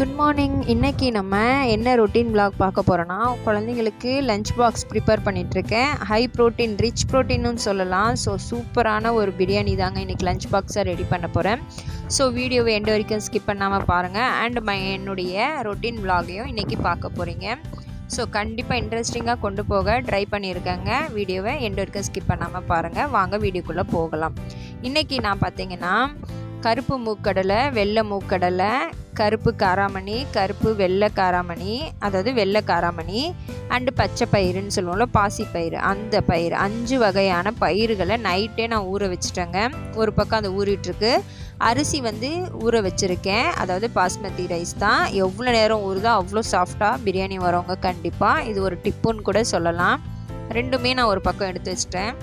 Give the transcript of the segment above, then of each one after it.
Good morning இன்றைக்கி நம்ம என்ன ரொட்டீன் பிளாக் பார்க்க போகிறோன்னா குழந்தைங்களுக்கு லஞ்ச் பாக்ஸ் ப்ரிப்பேர் பண்ணிகிட்ருக்கேன் ஹை ப்ரோட்டீன் ரிச் ப்ரோட்டீன்னு சொல்லலாம். ஸோ சூப்பரான ஒரு பிரியாணி தாங்க இன்றைக்கி லஞ்ச் பாக்ஸை ரெடி பண்ண போகிறேன் ஸோ வீடியோவை எண்டு வரைக்கும் ஸ்கிப் பண்ணாமல் பாருங்கள் அண்ட் மை என்னுடைய ரொட்டீன் பிளாகையும் இன்றைக்கி பார்க்க போகிறீங்க ஸோ கண்டிப்பாக இன்ட்ரெஸ்டிங்காக கொண்டு போக ட்ரை பண்ணியிருக்கேங்க. வீடியோவை எண்டு வரைக்கும் ஸ்கிப் பண்ணாமல் பாருங்கள் வாங்க வீடியோக்குள்ளே போகலாம். இன்றைக்கி நான் பார்த்தீங்கன்னா கருப்பு மூக்கடலை வெள்ளை மூக்கடலை கருப்பு காராமணி கருப்பு வெள்ளை காராமணி அதாவது வெள்ளை காராமணி அண்டு பச்சை பயிறுன்னு சொல்லுவோம்ல பாசி பயிர் அந்த பயிறு அஞ்சு வகையான பயிர்களை நைட்டே நான் ஊற வச்சுட்டேங்க. ஒரு பக்கம் அந்த ஊறிட்டுருக்கு. அரிசி வந்து ஊற வச்சுருக்கேன். அதாவது பாஸ்மதி ரைஸ் தான். எவ்வளோ நேரம் ஊறுதோ அவ்வளோ சாஃப்டாக பிரியாணி வரவங்க கண்டிப்பாக இது ஒரு டிப்புன்னு கூட சொல்லலாம். ரெண்டுமே நான் ஒரு பக்கம் எடுத்து வச்சிட்டேன்.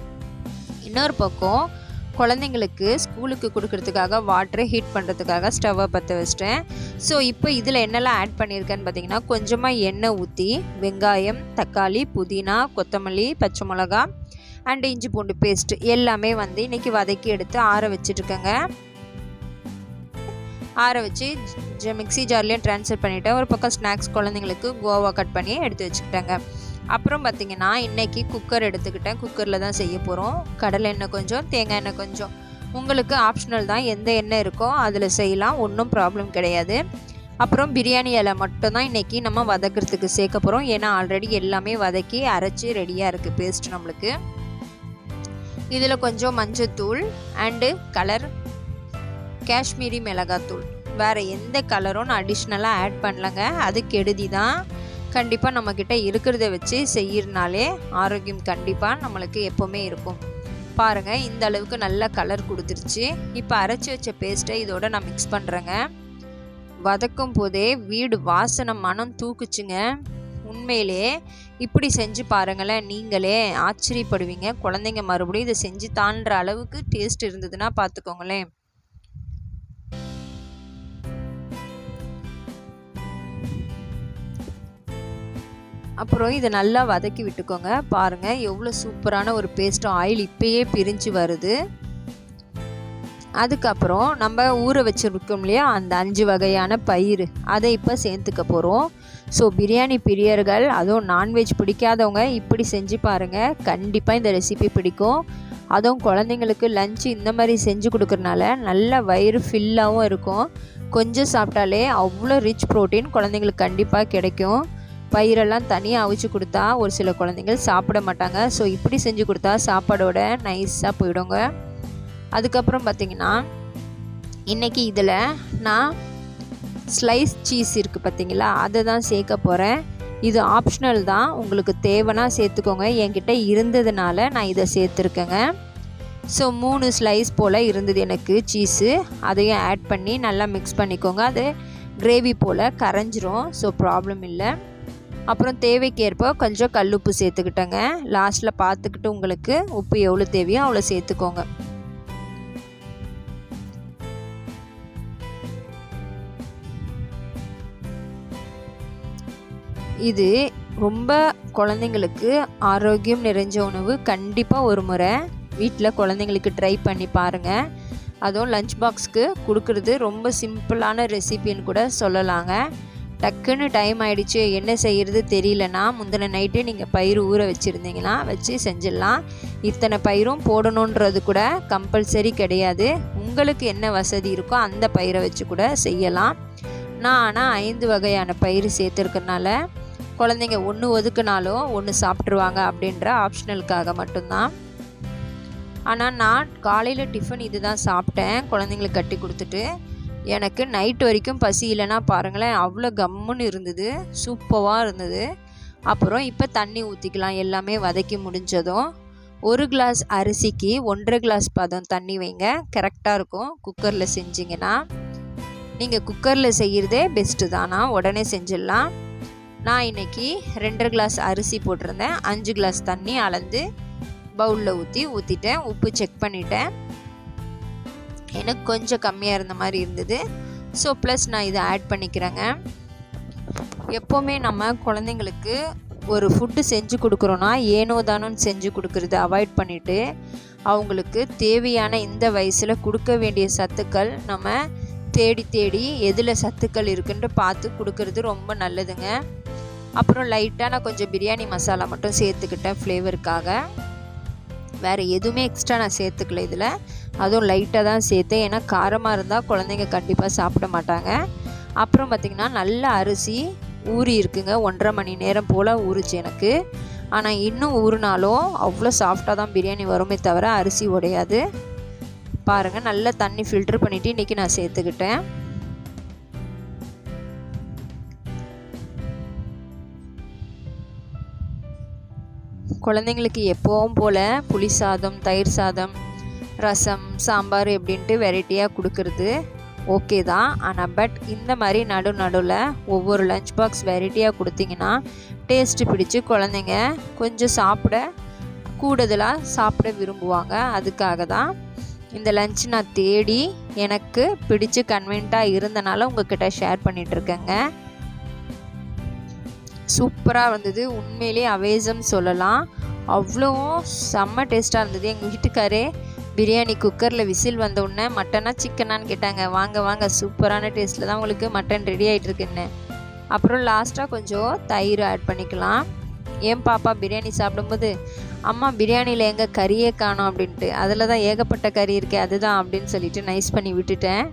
இன்னொரு பக்கம் குழந்தைங்களுக்கு ஸ்கூலுக்கு கொடுக்கறதுக்காக வாட்டரை ஹீட் பண்ணுறதுக்காக ஸ்டவ்வை பற்ற வச்சிட்டேன். ஸோ இப்போ இதில் என்னெல்லாம் ஆட் பண்ணியிருக்கேன்னு பார்த்தீங்கன்னா கொஞ்சமாக எண்ணெய் ஊற்றி வெங்காயம் தக்காளி புதினா கொத்தமல்லி பச்சை மிளகா அண்ட் இஞ்சி பூண்டு பேஸ்ட் எல்லாமே வந்து இன்றைக்கி வதக்கி எடுத்து ஆற வச்சிட்ருக்கேங்க. ஆற வச்சு ஜ மிக்ஸி ஜார்லேயும் ட்ரான்ஸ்ஃபர் பண்ணிவிட்டேன் ஒரு பக்கம் ஸ்நாக்ஸ் குழந்தைங்களுக்கு கோவா கட் பண்ணி எடுத்து வச்சுக்கிட்டேங்க. அப்புறம் பார்த்திங்கன்னா இன்றைக்கி குக்கர் எடுத்துக்கிட்டேன். குக்கரில் தான் செய்ய போகிறோம் கடலை எண்ணெய் கொஞ்சம் தேங்காய் எண்ணெய் கொஞ்சம். உங்களுக்கு ஆப்ஷனல் தான். எந்த எண்ணெய் இருக்கோ அதில் செய்யலாம். ஒன்றும் ப்ராப்ளம் கிடையாது. அப்புறம் பிரியாணி இலை மட்டும்தான் இன்றைக்கி நம்ம வதக்கிறதுக்கு சேர்க்க போகிறோம் ஏன்னா ஆல்ரெடி எல்லாமே வதக்கி அரைச்சி ரெடியாக இருக்குது பேஸ்ட் நம்மளுக்கு. இதில் கொஞ்சம் மஞ்சத்தூள் அண்டு கலர் காஷ்மீரி மிளகாத்தூள். வேறு எந்த கலரும் நான் அடிஷ்னலாக ஆட் பண்ணலங்க. அது கெடுதி தான். கண்டிப்பாக நம்மக்கிட்ட இருக்கிறத வச்சு செய்யறனாலே ஆரோக்கியம் கண்டிப்பாக நம்மளுக்கு எப்போவுமே இருக்கும். பாருங்கள் இந்த அளவுக்கு நல்ல கலர் கொடுத்துருச்சு. இப்போ அரைச்சி வச்ச பேஸ்ட்டை இதோட நான் மிக்ஸ் பண்ணுறேங்க வதக்கும் போதே வீடு வாசனை மனம் தூக்குச்சுங்க. உண்மையிலே இப்படி செஞ்சு பாருங்களேன் நீங்களே ஆச்சரியப்படுவீங்க. குழந்தைங்க மறுபடியும் இதை செஞ்சு தாண்டுற அளவுக்கு டேஸ்ட் இருந்ததுன்னா பார்த்துக்கோங்களேன் அப்புறம் இதை நல்லா வதக்கி விட்டுக்கோங்க. பாருங்கள் எவ்வளோ சூப்பரான ஒரு பேஸ்ட் ஆயில் இப்போயே பிரிஞ்சு வருது. அதுக்கப்புறம் நம்ம ஊற வச்சுருக்கோம் இல்லையா அந்த அஞ்சு வகையான பயிர் அதை இப்போ சேர்த்துக்க போகிறோம் ஸோ பிரியாணி பிரியர்கள் அதுவும் நான்வெஜ் பிடிக்காதவங்க இப்படி செஞ்சு பாருங்கள் கண்டிப்பாக இந்த ரெசிபி பிடிக்கும். அதுவும் குழந்தைங்களுக்கு லஞ்சு இந்த மாதிரி செஞ்சு கொடுக்குறனால நல்ல வயிறு ஃபில்லாகவும் இருக்கும். கொஞ்சம் சாப்பிட்டாலே அவ்வளோ ரிச் ப்ரோட்டீன் குழந்தைங்களுக்கு கண்டிப்பாக கிடைக்கும். பயிரெல்லாம் தனியாக அவிச்சு கொடுத்தா ஒரு சில குழந்தைங்கள் சாப்பிட மாட்டாங்க. ஸோ இப்படி செஞ்சு கொடுத்தா சாப்பாடோட நைஸாக போயிடுங்க. அதுக்கப்புறம் பார்த்திங்கன்னா இன்றைக்கி இதில் நான் ஸ்லைஸ் சீஸ் இருக்குது பார்த்தீங்களா அதை தான் சேர்க்க போகிறேன் இது ஆப்ஷனல் தான். உங்களுக்கு தேவைன்னா சேர்த்துக்கோங்க. என்கிட்ட இருந்ததுனால நான் இதை சேர்த்துருக்கேங்க. ஸோ மூணு ஸ்லைஸ் போல் இருந்தது எனக்கு சீஸு அதையும் ஆட் பண்ணி நல்லா மிக்ஸ் பண்ணிக்கோங்க. அது கிரேவி போல் கரைஞ்சிரும். ஸோ ப்ராப்ளம் இல்லை. அப்புறம் தேவைக்கேற்ப கொஞ்சம் கல் உப்பு சேர்த்துக்கிட்டேங்க லாஸ்ட்டில் பார்த்துக்கிட்டு உங்களுக்கு உப்பு எவ்வளோ தேவையோ அவ்வளோ சேர்த்துக்கோங்க. இது ரொம்ப குழந்தைங்களுக்கு ஆரோக்கியம் நிறைஞ்ச உணவு. கண்டிப்பாக ஒரு முறை வீட்டில் குழந்தைங்களுக்கு ட்ரை பண்ணி பாருங்கள் அதுவும் லஞ்ச் பாக்ஸ்க்கு கொடுக்குறது ரொம்ப சிம்பிளான ரெசிபின்னு கூட சொல்லலாங்க. டக்குன்னு டைம் ஆகிடுச்சு என்ன செய்கிறது தெரியலனா முந்தின நைட்டு நீங்கள் பயிர் ஊற வச்சுருந்தீங்கன்னா வச்சு செஞ்சிடலாம். இத்தனை பயிரும் போடணுன்றது கூட கம்பல்சரி கிடையாது. உங்களுக்கு என்ன வசதி இருக்கோ அந்த பயிரை வச்சு கூட செய்யலாம். நான் ஆனால் ஐந்து வகையான பயிர் சேர்த்துருக்கனால குழந்தைங்க ஒன்று ஒதுக்குனாலும் ஒன்று சாப்பிட்ருவாங்க அப்படின்ற ஆப்ஷனலுக்காக மட்டும்தான். ஆனால் நான் காலையில் டிஃபன் இது தான் சாப்பிட்டேன். குழந்தைங்களுக்கு கட்டி கொடுத்துட்டு எனக்கு நைட் வரைக்கும் பசி இல்லைன்னா பாருங்களேன் அவ்வளோ கம்முன்னு இருந்தது. சூப்பராக இருந்தது. அப்புறம் இப்போ தண்ணி ஊற்றிக்கலாம் எல்லாமே வதக்கி முடிஞ்சதும். ஒரு கிளாஸ் அரிசிக்கு ஒன்றரை கிளாஸ் பதம் தண்ணி வைங்க. கரெக்டாக இருக்கும். குக்கரில் செஞ்சிங்கன்னா நீங்கள் குக்கரில் செய்கிறதே பெஸ்ட்டு தானா? உடனே செஞ்சிடலாம். நான் இன்றைக்கி ரெண்டரை கிளாஸ் அரிசி போட்டிருந்தேன். அஞ்சு கிளாஸ் தண்ணி அளந்து பவுலில் ஊற்றி ஊற்றிட்டேன் உப்பு செக் பண்ணிட்டேன். எனக்கு கொஞ்சம் கம்மியாக இருந்த மாதிரி இருந்தது. ஸோ ப்ளஸ் நான் இதை ஆட் பண்ணிக்கிறேங்க. எப்போவுமே நம்ம குழந்தைங்களுக்கு ஒரு ஃபுட்டு செஞ்சு கொடுக்குறோன்னா ஏனோ தானோன்னு செஞ்சு கொடுக்குறத அவாய்ட் பண்ணிவிட்டு அவங்களுக்கு தேவையான இந்த வயசில் கொடுக்க வேண்டிய சத்துக்கள் நம்ம தேடி தேடி எதில் சத்துக்கள் இருக்குன்ட்டு பார்த்து கொடுக்கறது ரொம்ப நல்லதுங்க. அப்புறம் லைட்டாக நான் கொஞ்சம் பிரியாணி மசாலா மட்டும் சேர்த்துக்கிட்டேன் ஃப்ளேவருக்காக வேறு எதுவுமே எக்ஸ்ட்ரா நான் சேர்த்துக்கல இதில். அதுவும் லைட்டாக தான் சேர்த்தேன். ஏன்னா காரமாக இருந்தால் குழந்தைங்க கண்டிப்பாக சாப்பிட மாட்டாங்க. அப்புறம் பார்த்திங்கன்னா நல்ல அரிசி ஊறி இருக்குங்க. ஒன்றரை மணி நேரம் போல் ஊறிச்சு எனக்கு. ஆனால் இன்னும் ஊறினாலும் அவ்வளோ சாஃப்டாக தான் பிரியாணி வருமே தவிர அரிசி உடையாது. பாருங்கள் நல்லா தண்ணி ஃபில்ட்ரு பண்ணிவிட்டு இன்றைக்கி நான் சேர்த்துக்கிட்டேன். குழந்தைங்களுக்கு எப்போவும் போல் புளி சாதம் தயிர் சாதம் ரசம் சாம்பார் எப்படின்ட்டு வெரைட்டியாக கொடுக்கறது. ஓகே தான். ஆனால் பட் இந்த மாதிரி நடு நடுவில் ஒவ்வொரு லஞ்ச் பாக்ஸ் வெரைட்டியாக கொடுத்தீங்கன்னா டேஸ்ட்டு பிடிச்சி குழந்தைங்க கொஞ்சம் சாப்பிட கூடுதலாக சாப்பிட விரும்புவாங்க. அதுக்காக தான் இந்த லஞ்ச் நான் தேடி எனக்கு பிடிச்சு கன்வென்ட்டாக இருந்தனால உங்ககிட்ட ஷேர் பண்ணிகிட்ருக்கேங்க சூப்பராக வந்தது. உண்மையிலேயே அவேசம் சொல்லலாம். அவ்வளோ செம்ம டேஸ்ட்டாக இருந்தது. எங்கள் வீட்டுக்காரே பிரியாணி குக்கரில் விசில் வந்த உடனே மட்டனா சிக்கனான்னு கேட்டாங்க. வாங்க வாங்க சூப்பரான டேஸ்ட்டில் தான் உங்களுக்கு மட்டன் ரெடி ஆகிட்டு இருக்குன்னு அப்புறம் லாஸ்ட்டாக கொஞ்சம் தயிர் ஆட் பண்ணிக்கலாம். ஏன் பாப்பா பிரியாணி சாப்பிடும்போது அம்மா பிரியாணியில் எங்கே கறியே காணோம் அப்படின்ட்டு. அதில் தான் ஏகப்பட்ட கறி இருக்கே அதுதான் அப்படின்னு சொல்லிட்டு நைஸ் பண்ணி விட்டுட்டேன்.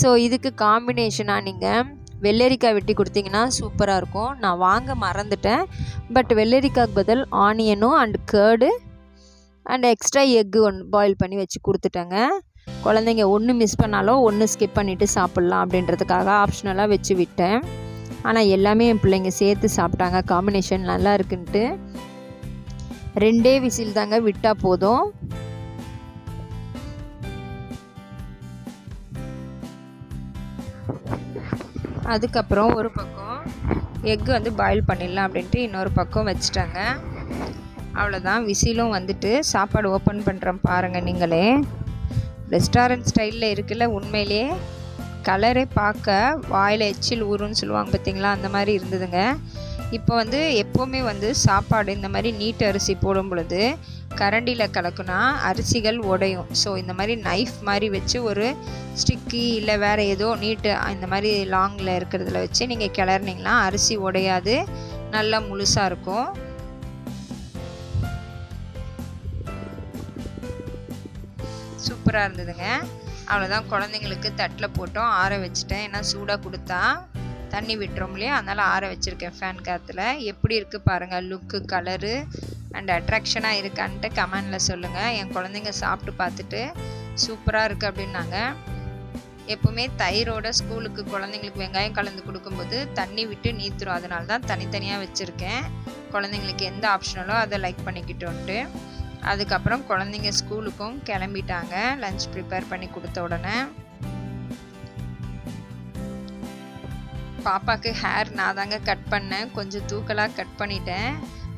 ஸோ இதுக்கு காம்பினேஷனாக நீங்கள் வெள்ளரிக்காய் வெட்டி கொடுத்தீங்கன்னா சூப்பராக இருக்கும். நான் வாங்க மறந்துட்டேன். பட் வெள்ளரிக்காய்க்கு பதில் ஆனியனும் and curd and extra egg ஒன்று பாயில் பண்ணி வச்சு கொடுத்துட்டேங்க. குழந்தைங்க ஒன்று மிஸ் பண்ணாலும் ஒன்று ஸ்கிப் பண்ணிவிட்டு சாப்பிட்லாம் அப்படின்றதுக்காக ஆப்ஷனலாக வச்சு விட்டேன். ஆனால் எல்லாமே என் பிள்ளைங்க சேர்த்து சாப்பிட்டாங்க. காம்பினேஷன் நல்லா இருக்குன்ட்டு. ரெண்டே விசில் தாங்க விட்டால் போதும். அதுக்கப்புறம் ஒரு பக்கம் எக்கு வந்து பாயில் பண்ணிடலாம் அப்படின்ட்டு இன்னொரு பக்கம் வச்சுட்டாங்க. அவ்வளோதான் விசிலும் வந்துட்டு சாப்பாடு ஓப்பன் பண்ணுறேன் பாருங்கள் நீங்களே. ரெஸ்டாரண்ட் ஸ்டைலில் இருக்குல்ல உண்மையிலே கலரே பார்க்க வாயில் எச்சில் ஊறுன்னு சொல்லுவாங்க பார்த்தீங்களா அந்த மாதிரி இருந்ததுங்க. இப்போ வந்து எப்போவுமே வந்து சாப்பாடு இந்த மாதிரி நீட்டு அரிசி போடும் பொழுது கரண்டியில் கலக்குனா அரிசிகள் உடையும். ஸோ இந்த மாதிரி நைஃப் மாதிரி வச்சு ஒரு ஸ்டிக்கி இல்லை வேறு ஏதோ நீட்டு இந்த மாதிரி லாங்கில் இருக்கிறதுல வச்சு நீங்கள் கிளறினீங்கன்னா அரிசி உடையாது. நல்லா முழுசாக இருக்கும். சூப்பராக இருந்ததுங்க. அவ்வளோதான் குழந்தைங்களுக்கு தட்டில் போட்டோம். ஆற வச்சுட்டேன். ஏன்னா சூடாக கொடுத்தா தண்ணி விட்டுறோம் இல்லையா? அதனால் ஆற வச்சுருக்கேன் ஃபேன் காற்றுல எப்படி இருக்குது பாருங்கள் லுக்கு கலரு அண்ட் அட்ராக்ஷனாக இருக்கான்ட்டு கமெண்டில் சொல்லுங்கள் என் குழந்தைங்க சாப்பிட்டு பார்த்துட்டு சூப்பராக இருக்குது அப்படின்னாங்க. எப்போவுமே தயிரோட ஸ்கூலுக்கு குழந்தைங்களுக்கு வெங்காயம் கலந்து கொடுக்கும்போது தண்ணி விட்டு நீத்துரும். அதனால தான் தனித்தனியாக வச்சுருக்கேன். குழந்தைங்களுக்கு எந்த ஆப்ஷனலோ அதை லைக் பண்ணிக்கிட்டோன்ட்டு. அதுக்கப்புறம் குழந்தைங்க ஸ்கூலுக்கும் கிளம்பிட்டாங்க. லஞ்ச் ப்ரிப்பேர் பண்ணி கொடுத்த உடனே. பாப்பாவுக்கு ஹேர் நான் தாங்க கட் பண்ணேன். கொஞ்சம் தூக்கலாக கட் பண்ணிட்டேன்.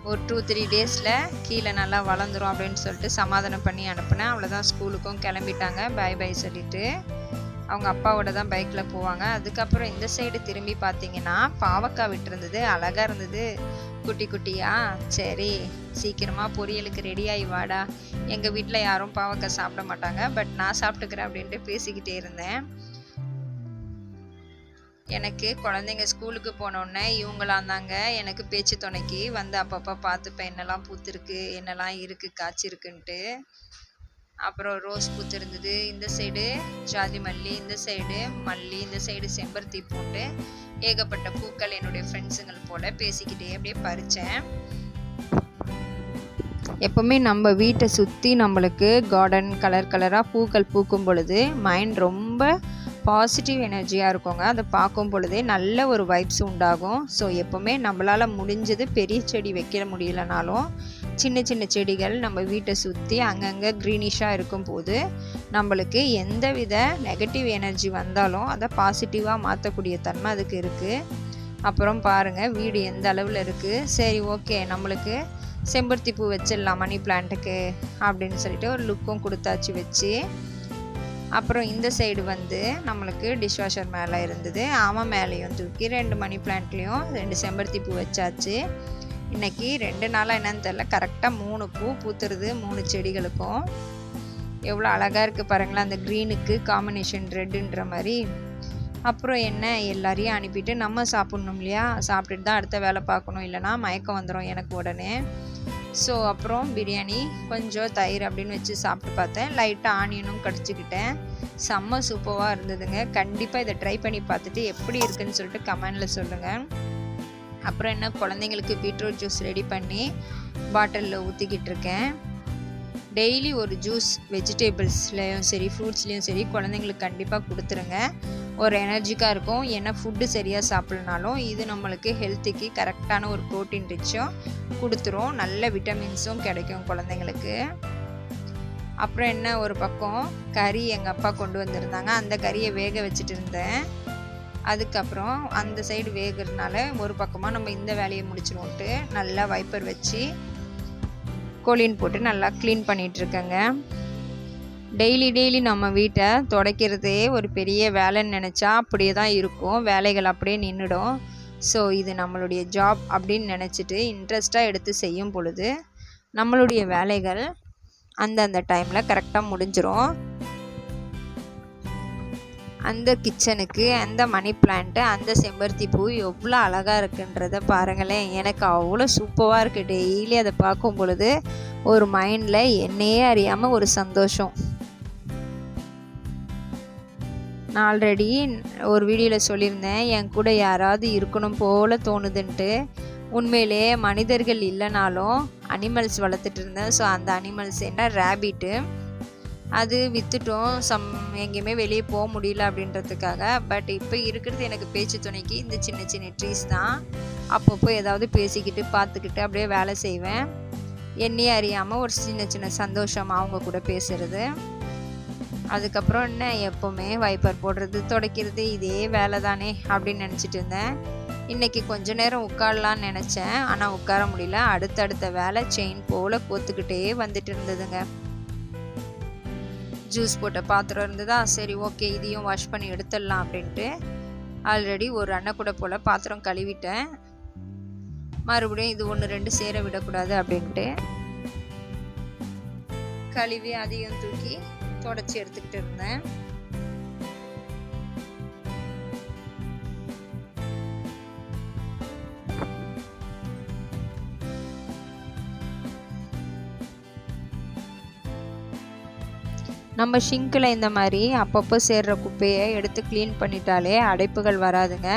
ஒரு டூ த்ரீ டேஸில் கீழே நல்லா வளர்ந்துரும் அப்படின்னு சொல்லிட்டு சமாதானம் பண்ணி அனுப்புனேன். அவ்வளோதான் ஸ்கூலுக்கும் கிளம்பிட்டாங்க. பை பை சொல்லிட்டு. அவங்க அப்பாவோட தான் பைக்கில் போவாங்க. அதுக்கப்புறம் இந்த சைடு திரும்பி பார்த்தீங்கன்னா பாவக்காய் விட்டுருந்தது அழகாக இருந்தது. குட்டி குட்டியா? சரி சீக்கிரமாக பொரியலுக்கு ரெடி ஆகி வாடா. எங்கள் வீட்டில் யாரும் பாவக்காய் சாப்பிட மாட்டாங்க. பட் நான் சாப்பிட்டுக்கிறேன் அப்படின்ட்டு பேசிக்கிட்டே இருந்தேன். எனக்கு குழந்தைங்க ஸ்கூலுக்கு போனோடனே இவங்களாம் தாங்க எனக்கு பேச்சு துணைக்கு வந்து அப்பப்போ பார்த்துப்பேன். என்னெல்லாம் பூத்துருக்கு என்னெல்லாம் இருக்குது காய்ச்சிருக்குன்ட்டு. அப்புறம் ரோஸ் பூத்து இருந்தது. இந்த சைடு ஜாதி மல்லி இந்த சைடு மல்லி இந்த சைடு செம்பருத்தி போட்டு ஏகப்பட்ட பூக்கள் என்னுடைய ஃப்ரெண்ட்ஸுங்கள் போல் பேசிக்கிட்டே அப்படியே பறித்தேன் எப்போவுமே நம்ம வீட்டை சுற்றி நம்மளுக்கு கார்டன் கலர் கலராக பூக்கள் பூக்கும் பொழுது மைண்ட் ரொம்ப பாசிட்டிவ் எனர்ஜியாக இருக்குங்க. அதை பார்க்கும் பொழுதே நல்ல ஒரு வைப்ஸ் உண்டாகும். ஸோ எப்போவுமே நம்மளால் முடிஞ்சது பெரிய செடி வைக்க முடியலனாலும் சின்ன சின்ன செடிகள் நம்ம வீட்டை சுற்றி அங்கங்கே க்ரீனிஷாக இருக்கும்போது நம்மளுக்கு எந்த வித நெகட்டிவ் எனர்ஜி வந்தாலும் அதை பாசிட்டிவாக மாற்றக்கூடிய தன்மை அதுக்கு இருக்குது அப்புறம் பாருங்கள் வீடு எந்த அளவில் இருக்குது சரி ஓகே நம்மளுக்கு செம்பருத்தி பூ வச்சிடலாம் மணி பிளான்ட்டுக்கு அப்படின்னு சொல்லிட்டு ஒரு லுக்கும் கொடுத்தாச்சு வச்சு. அப்புறம் இந்த சைடு வந்து நம்மளுக்கு டிஷ்வாஷர் மேலே இருந்தது. அவன் மேலேயும் தூக்கி ரெண்டு மணி பிளான்ட்லேயும் ரெண்டு செம்பருத்தி பூ வச்சாச்சு. இன்றைக்கி ரெண்டு நாளாக என்னன்னு தெரில கரெக்டாக மூணு பூ பூத்துருது மூணு செடிகளுக்கும். எவ்வளோ அழகாக இருக்குது பாருங்களேன் அந்த க்ரீனுக்கு காம்பினேஷன் ரெட்டுன்ற மாதிரி. அப்புறம் என்ன எல்லாரையும் அனுப்பிட்டு நம்ம சாப்பிட்ணும் இல்லையா? சாப்பிட்டுட்டு தான் அடுத்த வேலை பார்க்கணும். இல்லைனா மயக்கம் வந்துடும் எனக்கு உடனே. ஸோ அப்புறம் பிரியாணி கொஞ்சம் தயிர் அப்படின்னு வச்சு சாப்பிட்டு பார்த்தேன். லைட்டாக ஆனியனும் கடிச்சிக்கிட்டேன். செம்ம சூப்பராக இருந்ததுங்க. கண்டிப்பாக இதை ட்ரை பண்ணி பார்த்துட்டு எப்படி இருக்குன்னு சொல்லிட்டு கமெண்டில் சொல்லுங்கள் அப்புறம் என்ன குழந்தைங்களுக்கு பீட்ரூட் ஜூஸ் ரெடி பண்ணி பாட்டிலில் ஊற்றிக்கிட்டு இருக்கேன். டெய்லி ஒரு ஜூஸ் வெஜிடேபிள்ஸ்லேயும் சரி ஃப்ரூட்ஸ்லேயும் சரி குழந்தைங்களுக்கு கண்டிப்பாக கொடுத்துருங்க. ஒரு எனர்ஜிக்காக இருக்கும். ஏன்னா ஃபுட்டு சரியாக சாப்பிட்லனாலும் இது நம்மளுக்கு ஹெல்த்துக்கு கரெக்டான ஒரு ப்ரோட்டீன் ரிச்சும் கொடுத்துரும். நல்ல விட்டமின்ஸும் கிடைக்கும் குழந்தைங்களுக்கு. அப்புறம் என்ன ஒரு பக்கம் கறி எங்கள் அப்பா கொண்டு வந்திருந்தாங்க. அந்த கறியை வேக வச்சுட்டு இருந்தேன். அதுக்கப்புறம் அந்த சைடு வேகிறதுனால ஒரு பக்கமாக நம்ம இந்த வேலையை முடிச்சிருவோன்ட்டு நல்லா வைப்பர் வச்சு கோழின் போட்டு நல்லா க்ளீன் பண்ணிகிட்ருக்கேங்க டெய்லி டெய்லி நம்ம வீட்டை துடைக்கிறதே ஒரு பெரிய வேலைன்னு நினச்சா அப்படியே தான் இருக்கும். வேலைகள் அப்படியே நின்றுடும் ஸோ இது நம்மளுடைய ஜாப் அப்படின்னு நினச்சிட்டு இன்ட்ரெஸ்ட்டாக எடுத்து செய்யும் பொழுது நம்மளுடைய வேலைகள் அந்தந்த டைமில் கரெக்டாக முடிஞ்சிடும் அந்த கிச்சனுக்கு அந்த மணி பிளான்ட்டு அந்த செம்பருத்தி பூ எவ்வளோ அழகாக இருக்குன்றத பாருங்களேன். எனக்கு அவ்வளோ சூப்பராக இருக்குது டெய்லி அதை பார்க்கும் பொழுது ஒரு மைண்டில் என்னையே அறியாமல் ஒரு சந்தோஷம். நான் ஆல்ரெடி ஒரு வீடியோவில் சொல்லியிருந்தேன் என் கூட யாராவது இருக்கணும் போல் தோணுதுன்ட்டு. உண்மையிலே மனிதர்கள் இல்லைனாலும் அனிமல்ஸ் வளர்த்துட்டு இருந்தேன். ஸோ அந்த அனிமல்ஸ் என்ன? ரேபிட்டு அது விற்றுட்டோம் சம் எங்கேயுமே வெளியே போக முடியல அப்படின்றதுக்காக. பட் இப்போ இருக்கிறது எனக்கு பேச்சு துணைக்கு இந்த சின்ன சின்ன ட்ரீஸ் தான். அப்பப்போ ஏதாவது பேசிக்கிட்டு பார்த்துக்கிட்டு அப்படியே வேலை செய்வேன். என்னையே அறியாமல் ஒரு சின்ன சின்ன சந்தோஷம் அவங்க கூட பேசுகிறது அதுக்கப்புறம் என்ன எப்போவுமே வைப்பர் போடுறது துடைக்கிறது இதே வேலை தானே அப்படின்னு நினச்சிட்டு இருந்தேன். இன்றைக்கி கொஞ்ச நேரம் உட்காரலான்னு நினச்சேன். ஆனால் உட்கார முடியல. அடுத்தடுத்த வேலை செயின் போல் கோத்துக்கிட்டே வந்துட்டு இருந்ததுங்க. ஜூஸ் போட்ட பாத்திரம் இருந்ததா? சரி ஓகே இதையும் வாஷ் பண்ணி எடுத்துடலாம் அப்படின்ட்டு. ஆல்ரெடி ஒரு அன்னக்கூட போல் பாத்திரம் கழுவிட்டேன். மறுபடியும் இது ஒன்று ரெண்டு சேர விடக்கூடாது அப்படின்ட்டு. கழுவி அதையும் தூக்கி தொடச்சி எடுத்துக்கிட்டு இருந்தேன். நம்ம ஷிங்கில் இந்த மாதிரி அப்பப்போ சேர்கிற குப்பையை எடுத்து க்ளீன் பண்ணிட்டாலே அடைப்புகள் வராதுங்க.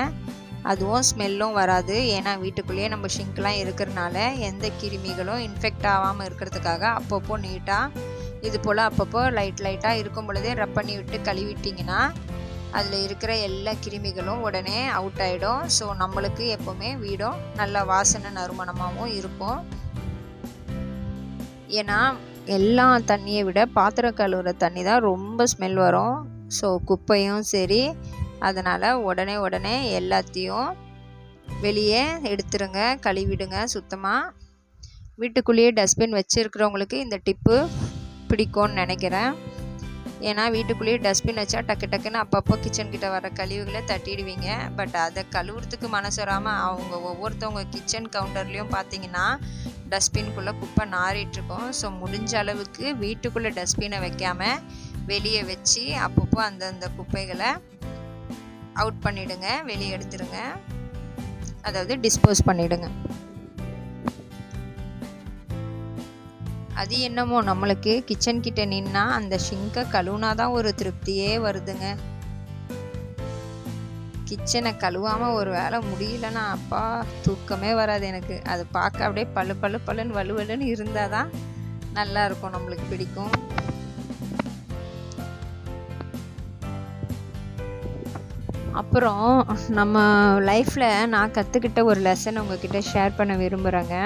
அதுவும் ஸ்மெல்லும் வராது. ஏன்னா வீட்டுக்குள்ளேயே நம்ம ஷிங்க்லாம் இருக்கிறனால எந்த கிருமிகளும் இன்ஃபெக்ட் ஆகாமல் இருக்கிறதுக்காக அப்பப்போ நீட்டாக இது போல் அப்பப்போ லைட் லைட்டாக இருக்கும் பொழுதே ரப் பண்ணி விட்டு கழுவிட்டிங்கன்னா அதில் இருக்கிற எல்லா கிருமிகளும் உடனே அவுட் ஆகிடும் ஸோ நம்மளுக்கு எப்போவுமே வீடும் நல்ல வாசனை நறுமணமாகவும் இருக்கும். ஏன்னா எல்லா தண்ணியை விட பாத்திரம் கழுவுற தண்ணி தான் ரொம்ப ஸ்மெல் வரும். ஸோ குப்பையும் சரி. அதனால் உடனே உடனே எல்லாத்தையும் வெளியே எடுத்துருங்க கழுவிடுங்க சுத்தமாக வீட்டுக்குள்ளேயே டஸ்ட்பின் வச்சுருக்கிறவங்களுக்கு இந்த டிப்பு பிடிக்கும்னு நினைக்கிறேன். ஏன்னா வீட்டுக்குள்ளேயே டஸ்ட்பின் வச்சா டக்கு டக்குன்னு அப்பப்போ கிச்சன் கிட்ட வர கழிவுகளை தட்டிடுவீங்க. பட் அதை கழுவுறதுக்கு மனசு வராமல் அவங்க ஒவ்வொருத்தவங்க கிச்சன் கவுண்டர்லேயும் பார்த்தீங்கன்னா டஸ்ட்பின்குள்ளே குப்பை நாரிட்டுருக்கோம் ஸோ முடிஞ்ச அளவுக்கு வீட்டுக்குள்ளே டஸ்ட்பினை வைக்காமல் வெளியே வச்சு அப்பப்போ அந்தந்த குப்பைகளை அவுட் பண்ணிவிடுங்க வெளியே எடுத்துருங்க அதாவது டிஸ்போஸ் பண்ணிவிடுங்க அது என்னமோ நம்மளுக்கு கிச்சன் கிட்ட நின்னா அந்த ஷிங்கை கழுவுனா தான் ஒரு திருப்தியே வருதுங்க. கிச்சனை கழுவாமல் ஒரு வேலை முடியலன்னா அப்பா தூக்கமே வராது எனக்கு. அது பார்க்க அப்படியே பழு பழு பழுன்னு வலுவலுன்னு இருந்தால் தான் நல்லா இருக்கும் நம்மளுக்கு பிடிக்கும். அப்புறம் நம்ம லைஃப்பில் நான் கற்றுக்கிட்ட ஒரு லெசன் உங்ககிட்ட ஷேர் பண்ண விரும்புகிறேங்க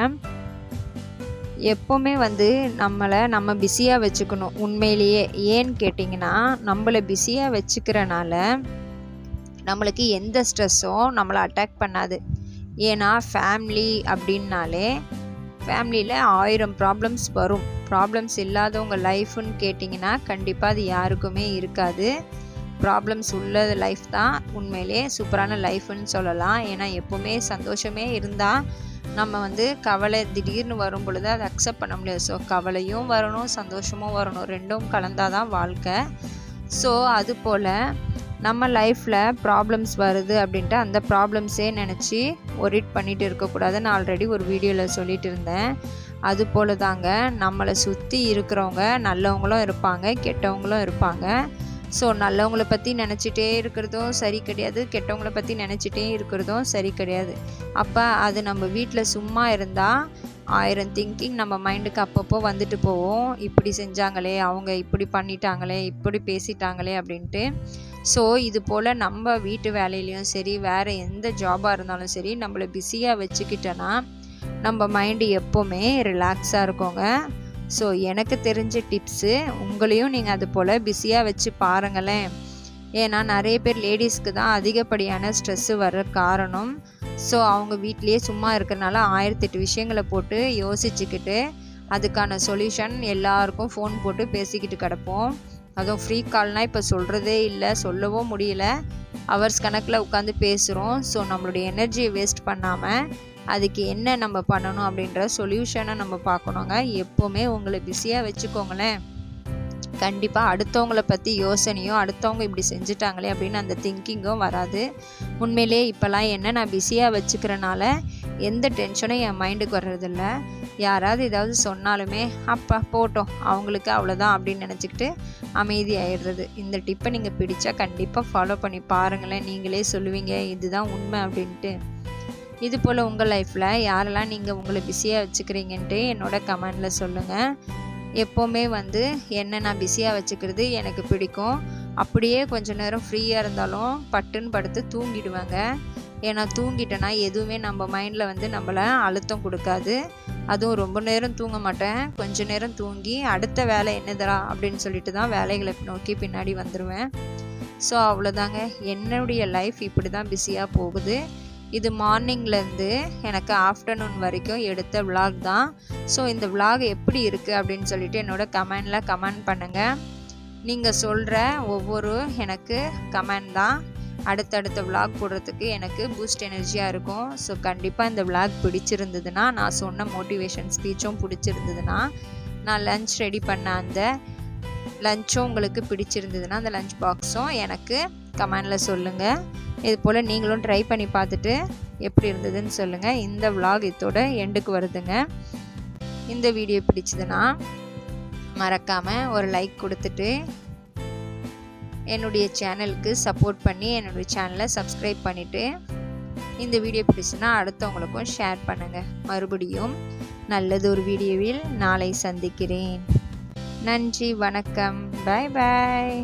எப்போவுமே வந்து நம்மளை நம்ம பிஸியாக வச்சுக்கணும் உண்மையிலேயே. ஏன்னு கேட்டிங்கன்னா நம்மளை பிஸியாக வச்சுக்கிறனால நம்மளுக்கு எந்த ஸ்ட்ரெஸ்ஸும் நம்மளை அட்டாக் பண்ணாது. ஏன்னா ஃபேமிலி அப்படின்னாலே ஃபேமிலியில் ஆயிரம் ப்ராப்ளம்ஸ் வரும். ப்ராப்ளம்ஸ் இல்லாதவங்க லைஃப்னு கேட்டிங்கன்னா கண்டிப்பாக அது யாருக்குமே இருக்காது. ப்ராப்ளம்ஸ் உள்ள லைஃப் தான். உண்மையிலே சூப்பரான லைஃப்னு சொல்லலாம். ஏன்னா எப்போவுமே சந்தோஷமே இருந்தால் நம்ம வந்து கவலை திடீர்னு வரும் பொழுது அதை அக்செப்ட் பண்ண முடியாது. ஸோ கவலையும் வரணும் சந்தோஷமும் வரணும். ரெண்டும் கலந்தால் தான் வாழ்க்கை. ஸோ அது போல் நம்ம லைஃப்பில் ப்ராப்ளம்ஸ் வருது அப்படின்ட்டு அந்த ப்ராப்ளம்ஸே நினச்சி ஒரிட் பண்ணிட்டு இருக்கக்கூடாதுன்னு ஆல்ரெடி ஒரு வீடியோவில் சொல்லிட்டு இருந்தேன். அது போல தாங்க நம்மளை சுற்றி இருக்கிறவங்க நல்லவங்களும் இருப்பாங்க கெட்டவங்களும் இருப்பாங்க. ஸோ நல்லவங்கள பற்றி நினச்சிட்டே இருக்கிறதும் சரி கிடையாது கெட்டவங்கள பற்றி நினச்சிட்டே இருக்கிறதும் சரி கிடையாது. அப்போ அது நம்ம வீட்டில் சும்மா இருந்தால் ஆயிரம் திங்கிங் நம்ம மைண்டுக்கு அப்பப்போ வந்துட்டு போவோம் இப்படி செஞ்சாங்களே அவங்க இப்படி பண்ணிட்டாங்களே இப்படி பேசிட்டாங்களே அப்படின்ட்டு. ஸோ இது போல் நம்ம வீட்டு வேலையிலையும் சரி வேறு எந்த ஜாபாக இருந்தாலும் சரி நம்மளை பிஸியாக வச்சுக்கிட்டோன்னா நம்ம மைண்டு எப்போவுமே ரிலாக்ஸாக இருக்கோங்க. ஸோ எனக்கு தெரிஞ்ச டிப்ஸு உங்களையும் நீங்கள் அது போல் பிஸியாக வச்சு பாருங்களேன். ஏன்னா நிறைய பேர் லேடிஸ்க்கு தான் அதிகப்படியான ஸ்ட்ரெஸ்ஸு வர காரணம். ஸோ அவங்க வீட்லேயே சும்மா இருக்கிறனால ஆயிரத்தெட்டு விஷயங்களை போட்டு யோசிச்சுக்கிட்டு அதுக்கான சொல்யூஷன் எல்லாருக்கும் ஃபோன் போட்டு பேசிக்கிட்டு கிடப்போம். அதுவும் ஃப்ரீ கால்னால் இப்போ சொல்கிறதே இல்லை சொல்லவும் முடியல. ஹவர்ஸ் கணக்கில் உட்காந்து பேசுகிறோம் ஸோ நம்மளுடைய எனர்ஜியை வேஸ்ட் பண்ணாமல் அதுக்கு என்ன நம்ம பண்ணணும் அப்படின்ற சொல்யூஷனை நம்ம பார்க்கணுங்க. எப்போவுமே உங்களை பிஸியாக வச்சுக்கோங்களேன். கண்டிப்பாக அடுத்தவங்கள பற்றி யோசனையும் அடுத்தவங்க இப்படி செஞ்சுட்டாங்களே அப்படின்னு அந்த திங்கிங்கும் வராது. உண்மையிலே இப்போல்லாம் என்ன நான் பிஸியாக வச்சுக்கிறனால எந்த டென்ஷனும் என் மைண்டுக்கு வர்றதில்ல. யாராவது ஏதாவது சொன்னாலுமே அப்போ போட்டோம். அவங்களுக்கு அவ்வளோதான் அப்படின்னு நினச்சிக்கிட்டு அமைதி ஆயிடுறது. இந்த டிப்பை நீங்கள் பிடிச்சா கண்டிப்பாக ஃபாலோ பண்ணி பாருங்களேன். நீங்களே சொல்லுவீங்க இதுதான் உண்மை அப்படின்ட்டு. இது போல் உங்கள் லைஃப்பில் யாரெல்லாம் நீங்கள் உங்களை பிஸியாக வச்சுக்கிறீங்கன்ட்டு என்னோட கமெண்டில் சொல்லுங்கள் எப்போவுமே வந்து என்ன நான் பிஸியாக வச்சுக்கிறது எனக்கு பிடிக்கும். அப்படியே கொஞ்ச நேரம் ஃப்ரீயாக இருந்தாலும் பட்டுன்னு படுத்து தூங்கிடுவாங்க. ஏன்னா தூங்கிட்டேன்னா எதுவுமே நம்ம மைண்டில் வந்து நம்மளை அழுத்தம் கொடுக்காது. அதுவும் ரொம்ப நேரம் தூங்க மாட்டேன். கொஞ்ச நேரம் தூங்கி அடுத்த வேலை என்னதரா அப்படின்னு சொல்லிட்டு தான் வேலைகளை நோக்கி பின்னாடி வந்துடுவேன் ஸோ அவ்வளோதாங்க என்னுடைய லைஃப் இப்படி தான் பிஸியாக போகுது. இது மார்னிங்லேருந்து எனக்கு ஆஃப்டர்நூன் வரைக்கும் எடுத்த விலாக் தான். ஸோ இந்த விலாக் எப்படி இருக்குது அப்படின்னு சொல்லிட்டு என்னோட கமெண்டில் கமெண்ட் பண்ணுங்கள் நீங்கள் சொல்கிற ஒவ்வொரு எனக்கு கமெண்ட் தான். அடுத்தடுத்த விலாக் போடுறதுக்கு எனக்கு பூஸ்ட் எனர்ஜியாக இருக்கும். ஸோ கண்டிப்பாக இந்த விலாக் பிடிச்சிருந்ததுன்னா நான் சொன்ன மோட்டிவேஷன் ஸ்பீச்சும் பிடிச்சிருந்ததுன்னா நான் லன்ச் ரெடி பண்ண அந்த லஞ்சும் உங்களுக்கு பிடிச்சிருந்ததுன்னா அந்த லஞ்ச் பாக்ஸும் எனக்கு கமெண்டில் சொல்லுங்கள் இது போல் நீங்களும் ட்ரை பண்ணி பார்த்துட்டு எப்படி இருந்ததுன்னு சொல்லுங்கள் இந்த விலாக் இதோட எண்டுக்கு வருதுங்க. இந்த வீடியோ பிடிச்சதுன்னா மறக்காமல் ஒரு லைக் கொடுத்துட்டு என்னுடைய சேனலுக்கு சப்போர்ட் பண்ணி என்னுடைய சேனலை சப்ஸ்கிரைப் பண்ணிவிட்டு இந்த வீடியோ பிடிச்சுன்னா அடுத்தவங்களுக்கும் ஷேர் பண்ணுங்கள் மறுபடியும் நல்லது ஒரு வீடியோவில் நாளை சந்திக்கிறேன். நன்றி வணக்கம். பாய் பாய்